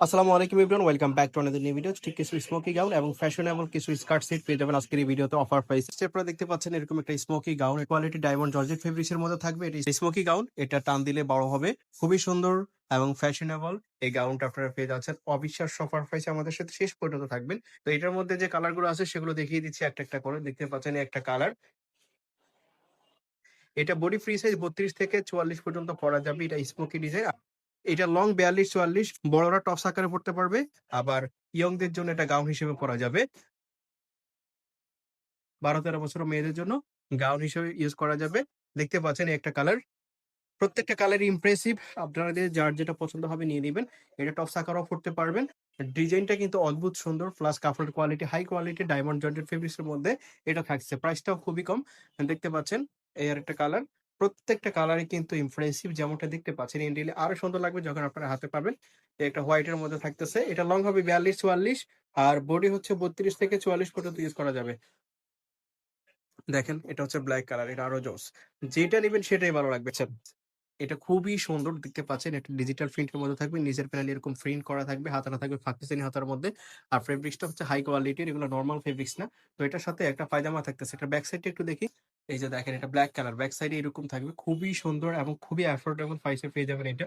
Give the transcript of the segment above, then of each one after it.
আসসালামু আলাইকুম everyone welcome back to another new video ঠিক কিছু স্মোকি গাউন এবং ফ্যাশনেবল কিছু স্কার্ট সেট পেয়ে যাবেন আজকের এই ভিডিওতে অফার প্রাইস আপনারা দেখতে পাচ্ছেন এরকম একটা smoky gown quality diamond georgette fabrics মধ্যে থাকবে। এটি স্মোকি গাউন এটা টান দিলে বড় হবে। খুবই সুন্দর এবং ফ্যাশনেবল এই গাউনটা আপনারা পেয়ে যাচ্ছেন। অবিশ্বাস্য অফার প্রাইসে আমাদের সাথে শেষ পর্যন্ত থাকবেন। তো এটার মধ্যে যে কালারগুলো আছে সেগুলো দেখিয়ে দিচ্ছি একটা একটা করে। দেখতে পাচ্ছেন একটা কালার এটা বডি ফ্রি সাইজ বত্রিশ থেকে চুয়াল্লিশ পর্যন্ত পরা যাবে। এটা স্মোকি ডিজাইন এটা লং বিয়াল্লিশ চুয়াল্লিশ বড়রা টপস আকারে পড়তে পারবে, আবার ইয়ংদের জন্য এটা গাউন হিসেবে পরা যাবে। বারো তেরো বছর মেয়েদের জন্য গাউন হিসেবে ইউজ করা যাবে। দেখতে পাচ্ছেন একটা কালার প্রত্যেকটা কালার ইমপ্রেসিভ আপনাদের যার যেটা পছন্দ হবে নিয়ে নেবেন। এটা টপস আকারও পড়তে পারবেন। ডিজাইনটা কিন্তু অদ্ভুত সুন্দর। প্লাস কাপড়ের quality high quality diamond jointed fabrics এর মধ্যে এটা থাকছে। প্রাইসটাও খুবই কম। দেখতে পাচ্ছেন এর একটা কালার প্রত্যেকটা কালারই কিন্তু ইমপ্রেসিভ যেমনটা দেখতে পাচ্ছেন ইন্ডিয়ালে আরও সুন্দর লাগবে যখন আপনারা হাতে পাবেন। একটা হোয়াইট এর মধ্যে থাকতেছে, এটা লং হবে বিয়াল্লিশ, চুয়াল্লিশ, আর বডি হচ্ছে বত্রিশ থেকে চুয়াল্লিশ পর্যন্ত ইউজ করা যাবে। দেখেন, এটা হচ্ছে ব্ল্যাক কালার এটা আরও জোস। যেটা নেবেন সেটাই ভালো লাগবে এটা খুবই সুন্দর দেখতে পাচ্ছেন, একটা ডিজিটাল প্রিন্টের মধ্যে থাকবে, নিজের প্যানেল এরকম প্রিন্ট করা থাকবে হাতাটা থাকবে পাকিস্তানি হাতার মধ্যে। আর ফেব্রিক্সটা হচ্ছে হাই কোয়ালিটির এগুলো নর্মাল ফেব্রিক্স না। তো এটার সাথে একটা পায়জামা থাকতেছে এটা ব্যাক সাইডটা একটু দেখি। এই যে দেখেন এটা ব্ল্যাক কালার ব্যাক সাইডে এরকম থাকবে। খুবই সুন্দর এবং খুবই অ্যাফোর্ডেবল প্রাইসে পেয়ে যাবেন এটা।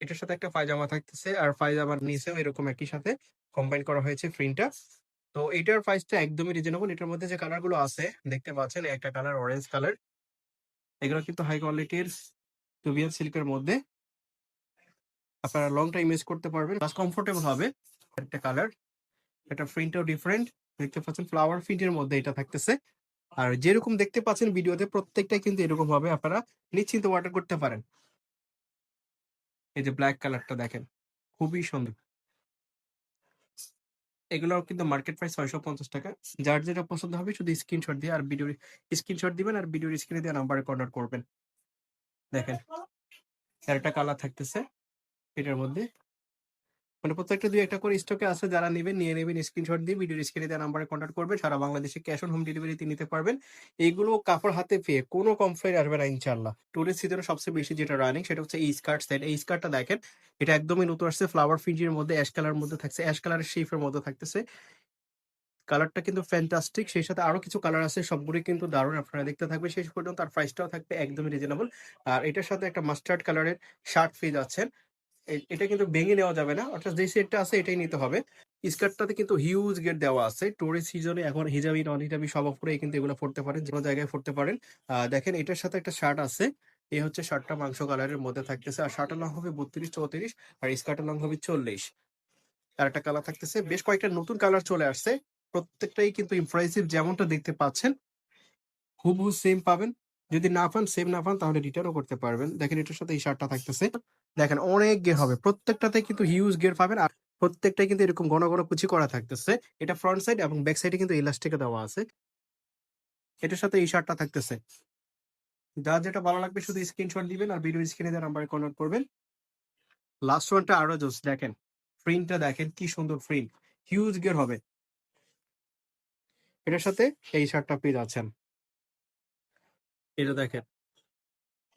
এটার সাথে একটা পায়জামা থাকতেছে আর পায়জামার নিচেও এরকম একই সাথে কম্বাইন করা হয়েছে প্রিন্টটা তো এটার প্রাইসটা একদমই রিজনেবল এটার মধ্যে যে কালারগুলো আছে, দেখতে পাচ্ছেন একটা কালার অরেঞ্জ কালার এগুলো কিন্তু হাই কোয়ালিটির টুবিয়ান সিল্কের মধ্যে। আপনারা লং টাইম ইউজ করতে পারবেন। প্লাস কমফোর্টেবল হবে একটা কালার এটা প্রিন্টও ডিফারেন্ট দেখতে পাচ্ছেন ফ্লাওয়ার প্রিন্টের মধ্যে এটা থাকতেছে। আর যেরকম দেখতে পাচ্ছেন ভিডিওতে প্রত্যেকটাই কিন্তু এরকম ভাবে আপনারা নিশ্চিন্ত অর্ডার করতে পারেন। এই যে ব্ল্যাক কালারটা দেখেন, খুবই সুন্দর। এগুলো কিন্তু মার্কেট প্রাইস ছয়শো পঞ্চাশ টাকা। যার যেটা পছন্দ হবে শুধু স্ক্রিনশট দিয়ে আর ভিডিওর স্ক্রিনশট দিবেন আর ভিডিওর স্ক্রিনে দিয়ে নাম্বারে কন্ট্যাক্ট করবেন। দেখেন একটা কালার থাকতেছে, এটার মধ্যে। মানে প্রত্যেকটা দুই একটা করে স্টকে আছে, যারা নেবেন নিয়ে নেবেন স্ক্রিনশট দিয়ে ভিডিওর স্ক্রিনে দেওয়া নাম্বারে কন্ট্যাক্ট করবেন, সারা বাংলাদেশে ক্যাশ অন হোম ডেলিভারিতে নিতে পারবেন। এইগুলো কাপড় হাতে পেয়ে কোনো কমপ্লেন আসবে না ইনশাল্লাহ টুরিস্ট সিজনে সবচেয়ে বেশি যেটা রানিং সেটা হচ্ছে এই স্কার্ট সেট এই স্কার্টটা দেখেন, এটা একদমই নতুন আসছে ফ্লাওয়ার ফিঞ্জির মধ্যে অ্যাশ কালার মধ্যে থাকছে অ্যাশ কালারের শেফের মধ্যে থাকতেছে। কালারটা কিন্তু ফ্যান্টাস্টিক সেই সাথে আরও কিছু কালার আছে, সবগুলি কিন্তু দারুণ, আপনারা দেখতে থাকবে শেষ পর্যন্ত তার প্রাইসটাও থাকবে একদমই রিজনেবল আর এটার সাথে একটা মাস্টার্ড কালারের শার্ট যাচ্ছেন। এ- এটা কিন্তু ভেঙে নেওয়া যাবে না। অর্থাৎ যে সেটটা আছে, এটাই নিতে হবে। স্কার্টটাতে কিন্তু হিউজ গেট দেওয়া আছে। টুরিস্ট সিজনে এখন হিজাবি নন হিজাবি সব উপরে কিন্তু এগুলো পড়তে পারেন, যে জায়গায় পড়তে পারেন। দেখেন এটার সাথে একটা শার্ট আছে। এই হচ্ছে শার্টটা মাংস কালারের মধ্যে থাকতেছে। আর শার্টের লং হবে বত্রিশ, চৌত্রিশ আর স্কার্টের লং হবে চল্লিশ। আর একটা কালার থাকতেছে। বেশ কয়েকটা নতুন কালার চলে আসছে। প্রত্যেকটাই কিন্তু ইমপ্রেসিভ যেমনটা দেখতে পাচ্ছেন। হুবহু সেম পাবেন। যদি না পান সেম না পান, তাহলে রিটার্নও করতে পারবেন। দেখেন এটার সাথে এই শার্টটা থাকতেছে। দেখেন অনেক গের হবে। প্রত্যেকটাতে কিন্তু হিউজ গের পাবেন আর প্রত্যেকটাই কিন্তু এরকম ঘন ঘন কুচি করা থাকতেছে। এটা ফ্রন্ট সাইড এবং ব্যাক সাইডে কিন্তু ইলাস্টিকে দেওয়া আছে। এটার সাথে এই শার্টটা থাকতেছে। যার যেটা ভালো লাগবে শুধু স্ক্রিনশট দিবেন আর ভিডিও স্ক্রিনে দেওয়ার নাম্বারে কন্ট্যাক্ট করবেন। লাস্ট ওয়ানটা আরও জোস দেখেন। প্রিন্টটা দেখেন, কি সুন্দর প্রিন্ট হিউজ গের হবে। এটার সাথে এই শার্টটা পেয়ে যাচ্ছেন। এটা দেখেন।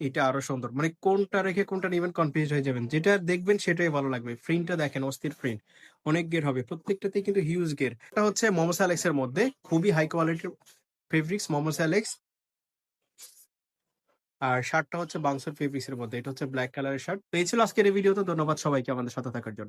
এটা আরও সুন্দর। মানে কোনটা রেখে কোনটা নেবেন কনফিউজ হয়ে যাবেন। যেটা দেখবেন সেটাই ভালো লাগবে। প্রিন্টটা দেখেন, অস্থির প্রিন্ট অনেক গের হবে। প্রত্যেকটাতেই কিন্তু হিউজ গের এটা হচ্ছে মোমোস অ্যালেক্স এর মধ্যে খুবই হাই কোয়ালিটির ফেব্রিক্স মোমোস অ্যালেক্স আর শার্টটা হচ্ছে বাংসের ফেব্রিক্স এর মধ্যে। এটা হচ্ছে ব্ল্যাক কালারের শার্ট তো এই ছিল আজকের এই ভিডিওতে ধন্যবাদ সবাইকে আমাদের সাথে থাকার জন্য।